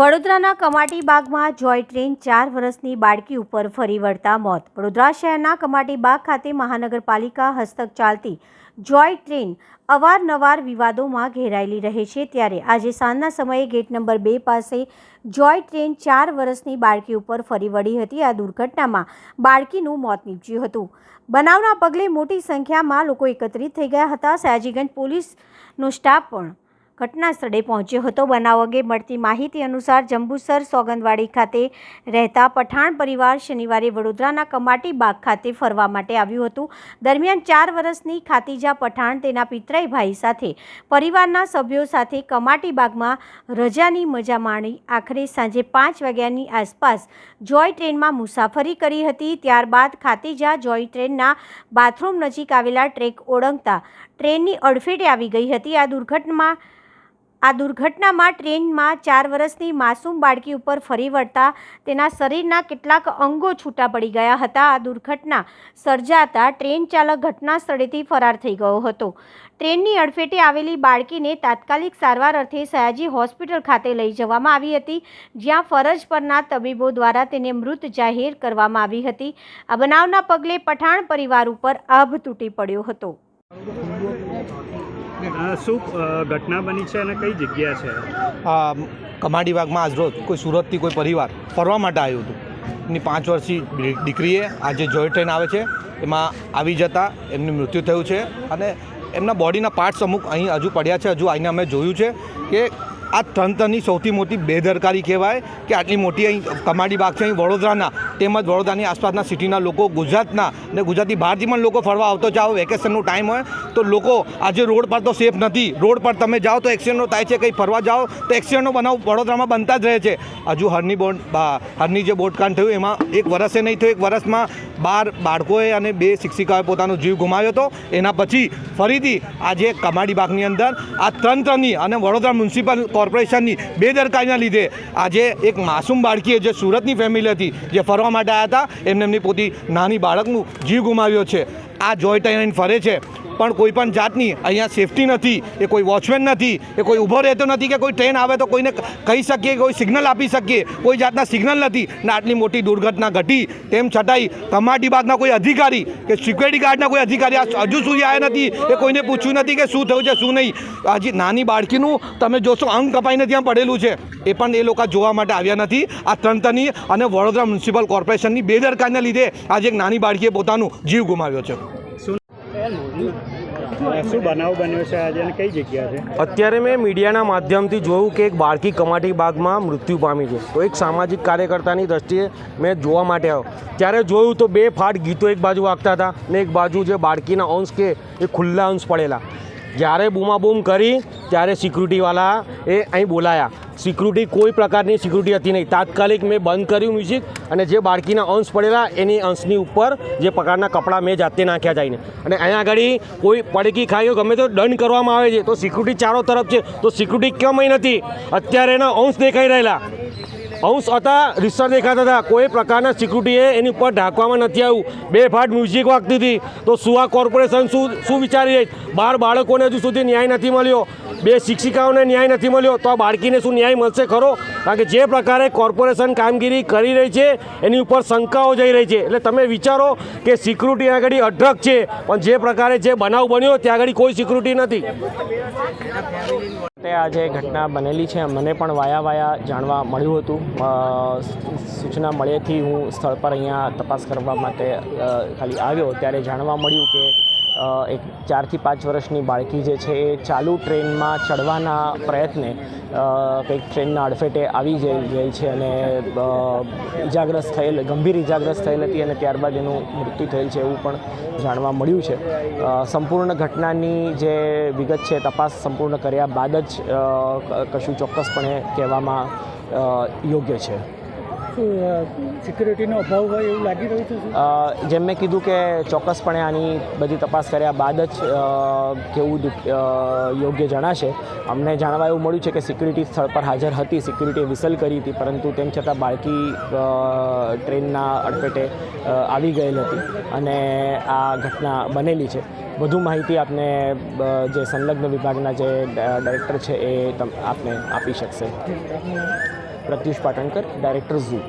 વડોદરાના કમાટી બાગમાં જોય ટ્રેન ચાર વર્ષની બાળકી ઉપર ફરી વળતા મોત. વડોદરા શહેરના કમાટી બાગ ખાતે મહાનગરપાલિકા હસ્તક ચાલતી જોય ટ્રેન અવારનવાર વિવાદોમાં ઘેરાયેલી રહે છે. ત્યારે આજે સાંજના સમયે ગેટ નંબર બે પાસે જોય ટ્રેન ચાર વર્ષની બાળકી ઉપર ફરી વળી હતી. આ દુર્ઘટનામાં બાળકીનું મોત નીપજ્યું હતું. બનાવના પગલે મોટી સંખ્યામાં લોકો એકત્રિત થઈ ગયા હતા. સયાજીગંજ પોલીસનો સ્ટાફ પણ ઘટના સ્થળે પહોંચ્યો હતો. બનાવ અંગે મળતી માહિતી અનુસાર જંબુસર સોગંદવાડી ખાતે રહેતા પઠાણ પરિવાર શનિવારે વડોદરાના કમાટી બાગ ખાતે ફરવા માટે આવ્યું હતું. દરમિયાન ચાર વર્ષની ખાતીજા પઠાણ તેના પિતરાઈ ભાઈ સાથે પરિવારના સભ્યો સાથે કમાટી બાગમાં રજાની મજા માણી. આખરે સાંજે પાંચ વાગ્યાની આસપાસ જોય ટ્રેનમાં મુસાફરી કરી હતી. ત્યારબાદ ખાતીજા જોય ટ્રેનના બાથરૂમ નજીક આવેલા ટ્રેક ઓળંગતા ટ્રેનની અડફેટે આવી ગઈ હતી. આ દુર્ઘટનામાં આ દુર્ઘટનામાં ટ્રેનમાં ચાર વર્ષની માસૂમ બાળકી ઉપર ફરી વળતા તેના શરીરના કેટલાક અંગો છૂટા પડી ગયા હતા. આ દુર્ઘટના સર્જાતા ટ્રેન ચાલક ઘટના સ્થળેથી ફરાર થઈ ગયો હતો. ટ્રેનની અડફેટે આવેલી બાળકીને તાત્કાલિક સારવાર અર્થે સયાજી હોસ્પિટલ ખાતે લઈ જવામાં આવી હતી, જ્યાં ફરજ પરના તબીબો દ્વારા તેને મૃત જાહેર કરવામાં આવી હતી. આ બનાવના પગલે પઠાણ પરિવાર ઉપર આભ તૂટી પડ્યો હતો. શું ઘટના બની છે અને કઈ જગ્યા છે? કમાડી બાગમાં આજરોજ કોઈ સુરતથી કોઈ પરિવાર ફરવા માટે આવ્યું હતું. એમની પાંચ વર્ષની દીકરીએ આજે જોય ટ્રેન આવે છે. એમાં આવી જતાં એમનું મૃત્યુ થયું છે અને એમના બોડીના પાર્ટ્સ અમુક અહીં હજુ પડ્યા છે. હજુ આઈને અમે જોયું છે કે આ તંત્રની સૌથી મોટી બેદરકારી કહેવાય કે આટલી મોટી અહીં કમાડી બાગ છે અહીં વડોદરાના, તેમજ વડોદરાની આસપાસના સિટીના લોકો, ગુજરાતના અને ગુજરાતની બહારથી પણ લોકો ફરવા આવતો જાઓ વેકેશનનો ટાઈમ હોય તો લોકો આજે રોડ પર તો સેફ નથી. રોડ પર તમે જાઓ તો એક્સિડન્ટો થાય છે. કંઈ ફરવા જાઓ તો એક્સિડન્ટનો બનાવ વડોદરામાં બનતા જ રહે છે. હજુ હરની બોટ હરની જે બોટકાંડ થયું એમાં એક વર્ષે નહીં થયું, એક વર્ષમાં બાર બાળકોએ અને બે શિક્ષિકાઓએ પોતાનો જીવ ગુમાવ્યો હતો. એના પછી ફરીથી આજે કમાડી બાગની અંદર આ તંત્રની અને વડોદરા મ્યુનિસિપલ કોર્પોરેશનની બેદરકારીના લીધે આજે એક માસૂમ બાળકીએ જે સુરતની ફેમિલી હતી, જે ફરવા માટે આવ્યા હતા, એમને એમની પોતી નાની બાળકનું જીવ ગુમાવ્યો છે. આ જોઈ ટાઈન ફરે છે. પણ કોઈ પણ જાતની અહીંયા સેફટી નથી, એ કોઈ વોચમેન નથી, એ કોઈ ઊભો રહેતો નથી કે કોઈ ટ્રેન આવે તો કોઈને કહી શકીએ, કોઈ સિગ્નલ આપી શકીએ. કોઈ જાતના સિગ્નલ નથી. ને આટલી મોટી દુર્ઘટના ઘટી. તેમ છતાંય કમાટી બાદના કોઈ અધિકારી કે સિક્યુરિટી ગાર્ડના કોઈ અધિકારી હજુ સુધી આવ્યા નથી. એ કોઈને પૂછ્યું નથી કે શું થયું છે, શું નહીં. હજી નાની બાળકીનું તમે જોશો, અંગ કપાઈને ત્યાં પડેલું છે. એ પણ એ લોકો જોવા માટે આવ્યા નથી. આ તંત્રની અને વડોદરા મ્યુનિસિપલ કોર્પોરેશનની બેદરકારને લીધે આજે એક નાની બાળકીએ પોતાનું જીવ ગુમાવ્યો છે. અત્યારે મેં મીડિયાના માધ્યમથી જોયું કે એક બાળકી કમાટી બાગમાં મૃત્યુ પામી છે. તો એક સામાજિક કાર્યકર્તાની દ્રષ્ટિએ મેં જોવા માટે આવ્યો. ત્યારે જોયું તો બે ફાટ ગીતો એક બાજુ વાગતા હતા ને એક બાજુ જે બાળકીના અંશ કે એ ખુલ્લા અંશ પડેલા. જ્યારે બૂમાબૂમ કરી, ત્યારે સિક્યુરિટીવાળા એ અહીં બોલાયા. સિક્યુરિટી કોઈ પ્રકારની સિક્યુરિટી હતી નહીં. તાત્કાલિક મેં બંધ કર્યું મ્યુઝિક અને જે બાળકીના અંશ પડેલા એની અંશની ઉપર જે પ્રકારના કપડાં મેં જાતે નાખ્યા જઈને. અને અહીંયા આગળ કોઈ પડકી ખાઈ ગમે તો દંડ કરવામાં આવે છે. તો સિક્યુરિટી ચારો તરફ છે. તો સિક્યુરિટી કેમ અહીં નથી? અત્યારે એના અંશ દેખાઈ રહેલા. અંશ હતા રિસર દેખાતા હતા. કોઈ પ્રકારના સિક્યુરિટીએ એની ઉપર ઢાંકવામાં નથી આવ્યું. બે ફાટ મ્યુઝિક વાગતી હતી. તો શું આ કોર્પોરેશન શું શું વિચારી રહી? બાર બાળકોને હજુ સુધી ન્યાય નથી મળ્યો. બે શિક્ષિકાઓને ન્યાય નથી મળ્યો, તો આ બાળકીને શું ન્યાય મળશે ખરો? કારણ કે જે પ્રકારે કોર્પોરેશન કામગીરી કરી રહી છે, એની ઉપર શંકાઓ જઈ રહી છે. એટલે તમે વિચારો કે સિક્યુરિટી આગળ અઢળક છે, પણ જે પ્રકારે જે બનાવ બન્યો, ત્યાં આગળ કોઈ સિક્યુરિટી નથી. તે આજે ઘટના બનેલી છે. મને પણ વાયા વાયા જાણવા મળ્યું હતું. સૂચના મળ્યાથી હું સ્થળ પર અહીંયા તપાસ કરવા માટે ખાલી આવ્યો. ત્યારે જાણવા મળ્યું કે એક ચારથી પાંચ વર્ષની બાળકી જે છે એ ચાલુ ટ્રેનમાં ચડવાના પ્રયત્ને કંઈક ટ્રેનના અડફેટે આવી ગઈ છે અને ઇજાગ્રસ્ત થયેલ, ગંભીર ઇજાગ્રસ્ત થયેલ હતી અને ત્યારબાદ એનું મૃત્યુ થયેલ છે એવું પણ જાણવા મળ્યું છે. સંપૂર્ણ ઘટનાની જે વિગત છે, તપાસ સંપૂર્ણ કર્યા બાદ જ કશું ચોક્કસપણે કહેવામાં યોગ્ય છે. સિક્યુરિટીનો અભાવ હોય એવું લાગી રહ્યું છે જેમ મેં કીધું કે ચોક્કસપણે આની બધી તપાસ કર્યા બાદ જ કેવું યોગ્ય જણાશે. અમને જાણવા એવું મળ્યું છે કે સિક્યુરિટી સ્થળ પર હાજર હતી સિક્યુરિટીએ વિસલ કરી હતી પરંતુ તેમ છતાં બાળકી ટ્રેનના અડફેટે આવી ગયેલ હતી અને આ ઘટના બનેલી છે. વધુ માહિતી આપને જે સંલગ્ન વિભાગના જે ડાયરેક્ટર છે એ તમ આપને આપી શકશે. Pratyush Patankar director zoo.